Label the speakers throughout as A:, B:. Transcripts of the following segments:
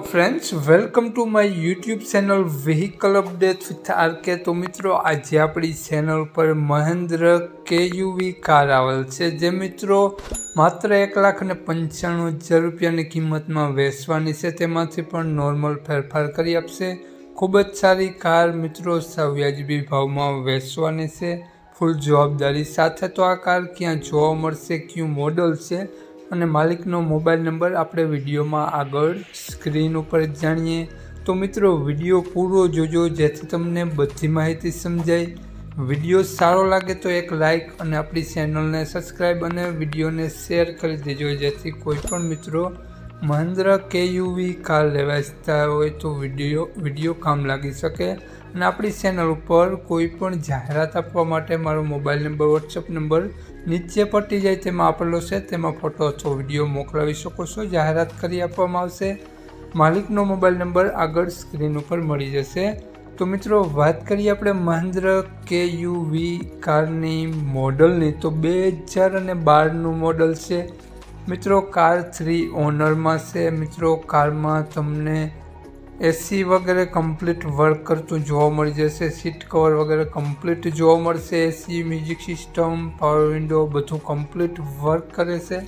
A: Friends welcome to my YouTube channel vehicle update with RK તો મિત્રો, આજે આપણી ચેનલ પર મહેન્દ્ર કેયુવી કાર આવેલ છે, જે મિત્રો માત્ર એક લાખ અને પંચાણું હજાર રૂપિયાની કિંમતમાં વેચવાની છે. તેમાંથી પણ નોર્મલ ફેરફાર કરી આપશે. ખૂબ જ સારી કાર મિત્રો સવ્યાજબી ભાવમાં વેચવાની છે. ફૂલ જવાબદારી સાથે તો આ કાર ક્યાં જોવા મળશે, કયું મોડલ છે અને માલિકનો મોબાઈલ નંબર આપણે વિડીયોમાં આગળ સ્ક્રીન ઉપર જાણીએ. તો મિત્રો, વીડિયો પૂરો જોજો, જેથી તમને બધી માહિતી સમજાય. વીડિયો સારો લાગે તો એક લાઈક અને આપણી ચેનલને સબસ્ક્રાઈબ અને વિડીયોને શેર કરી દેજો, જેથી કોઈ પણ મિત્રો મહેન્દ્ર કેયુવી કાર લેવા ઇચ્છતા હોય તો વીડિયો વીડિયો કામ લાગી શકે. અને આપણી ચેનલ ઉપર કોઈ પણ જાહેરાત આપવા માટે મારો મોબાઈલ નંબર વોટ્સઅપ નંબર નીચે પટી જાય તેમાં આપેલો છે. તેમાં ફોટો અથવા વીડિયો મોકલાવી શકો છો. જાહેરાત કરી આપવામાં આવશે. માલિકનો મોબાઈલ નંબર આગળ સ્ક્રીન ઉપર મળી જશે. તો મિત્રો, વાત કરીએ આપણે મહેન્દ્ર કે યુવી કારની મોડલની તો બે હજાર અને બારનું મોડલ છે. મિત્રો કાર થ્રી ઓનરમાં છે. મિત્રો કારમાં તમને એસી વગેરે કમ્પ્લીટ વર્ક કરતું જોવા મળી જશે. સીટ કવર વગેરે કમ્પ્લીટ જોવા મળશે. AC music system power window બધું કમ્પ્લીટ વર્ક કરે છે.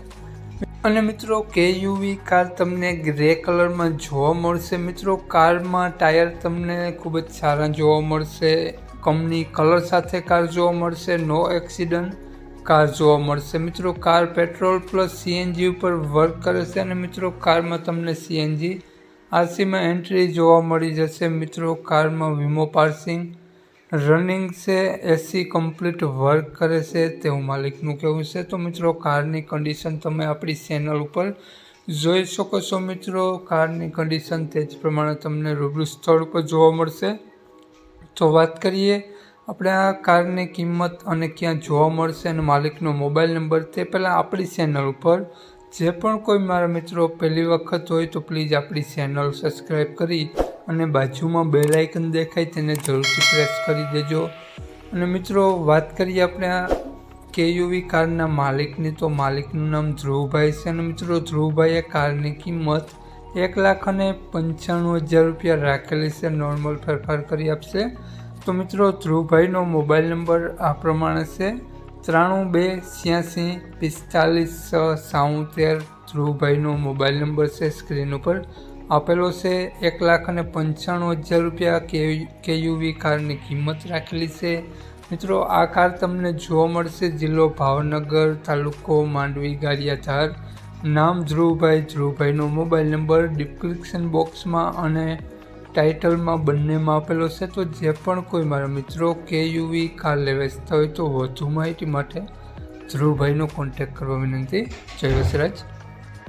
A: અને મિત્રો કે યુવી કાર તમને ગ્રે કલરમાં જોવા મળશે. મિત્રો કારમાં ટાયર તમને ખૂબ જ સારા જોવા મળશે. કંપની કલર સાથે કાર જોવા મળશે. નો એક્સિડન્ટ કાર જોવા મળશે. મિત્રો, કાર પેટ્રોલ પ્લસ સીએનજી ઉપર વર્ક કરે છે અને મિત્રો, કારમાં તમને સીએનજી આરસીમાં એન્ટ્રી જોવા મળી જશે. મિત્રો, કારમાં વીમો પાર્સિંગ રનિંગ છે એસી કમ્પ્લીટ વર્ક કરે છે તેવું માલિકનું કહેવું છે. તો મિત્રો, કારની કન્ડિશન તમે આપણી ચેનલ ઉપર જોઈ શકો છો. મિત્રો, કારની કન્ડિશન તે જ પ્રમાણે તમને રૂબરૂ સ્થળ ઉપર જોવા મળશે. તો વાત કરીએ આપણે આ કારની કિંમત અને ક્યાં જોવા મળશે અને માલિકનો મોબાઈલ નંબર તે પહેલાં આપણી ચેનલ ઉપર. જે પણ કોઈ મારા મિત્રો પહેલી વખત હોય તો પ્લીઝ આપણી ચેનલ સબસ્ક્રાઈબ કરી અને બાજુમાં બે લાઇકન દેખાય તેને જરૂરથી પ્રેસ કરી દેજો. અને મિત્રો, વાત કરીએ આપણે આ કેયુવી કારના માલિકની. તો માલિકનું નામ ધ્રુવભાઈ છે અને મિત્રો, ધ્રુવભાઈએ કારની કિંમત એક લાખ અને પંચાણું હજાર રૂપિયા રાખેલી છે. નોર્મલ ફેરફાર કરી આપશે. તો મિત્રો ધ્રુવભાઈનો મોબાઈલ નંબર આ પ્રમાણે છે. ત્રાણું બે, છ્યાસી, પિસ્તાલીસ સાઉતેર ધ્રુવભાઈનો મોબાઈલ નંબર છે સ્ક્રીન ઉપર. આપેલો છે એક લાખ અને પંચાણું હજાર રૂપિયા કે કેયુવી કારની કિંમત રાખેલી છે. મિત્રો, આ કાર તમને જોવા મળશે. જિલ્લો ભાવનગર તાલુકો માંડવી ગારિયાધાર. નામ ધ્રુવભાઈ. ધ્રુવભાઈનો મોબાઈલ નંબર ડિસ્ક્રિપ્શન બોક્સમાં અને ટાઇટલમાં બંનેમાં આપેલો છે, તો જે પણ કોઈ મારા મિત્રો કે યુવી કાર લેવા હોય તો વધુ માહિતી માટે ધ્રુવભાઈનો કોન્ટેક્ટ કરવા વિનંતી. જય વસરાજ.